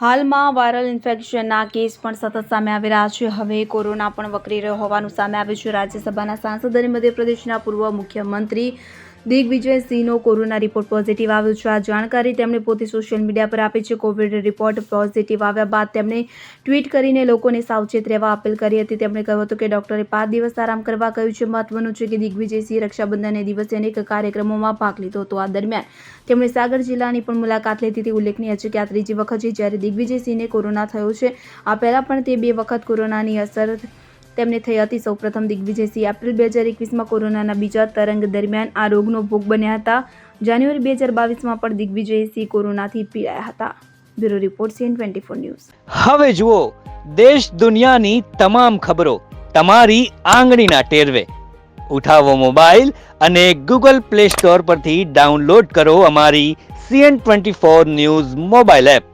હાલમાં viral ઇન્ફેક્શનના case પણ સતત સામે આવી રહ્યા છે. હવે કોરોના પણ વકરી રહ્યો હોવાનું સામે આવ્યું છે. રાજ્યસભાના સાંસદ અને મધ્યપ્રદેશના પૂર્વ મુખ્યમંત્રી દિગ્વિજયસિંહનો કોરોના રિપોર્ટ પોઝિટિવ આવ્યો છે. આ જાણકારી તેમણે પોતે સોશિયલ મીડિયા પર આપી છે. કોવિડ રિપોર્ટ પોઝિટિવ આવ્યા બાદ તેમણે ટ્વીટ કરીને લોકોને સાવચેત રહેવા અપીલ કરી હતી. તેમણે કહ્યું હતું કે ડોક્ટરે પાંચ દિવસ આરામ કરવા કહ્યું છે. મહત્વનું છે કે દિગ્વિજયસિંહ રક્ષાબંધનને દિવસે અનેક કાર્યક્રમોમાં ભાગ લીધો હતો. આ દરમિયાન તેમણે સાગર જિલ્લાની પણ મુલાકાત લીધી હતી. ઉલ્લેખનીય છે કે આ ત્રીજી વખત છે જ્યારે દિગ્વિજયસિંહને કોરોના થયો છે. આ પહેલા પણ તે બે વખત કોરોનાની અસર તેમને થઈ હતી. સૌપ્રથમ દિગ્વિજયસિંહ એપ્રિલ બે હજાર એકવીસમાં કોરોનાના બીજા તરંગ દરમિયાન આ રોગનો ભોગ બન્યા હતા. જાન્યુઆરી બે હજાર બાવીસમાં પણ દિગ્વિજયસિંહ કોરોનાથી પીડાયા હતા. Bureau report CN twenty four news. હવે જુઓ, દેશ દુનિયાની તમામ ખબરો તમારી આંગળીના ટેરવે. ઉઠાવો મોબાઈલ અને ગૂગલ પ્લે સ્ટોર પરથી ડાઉનલોડ કરો અમારી CN twenty four news mobile app.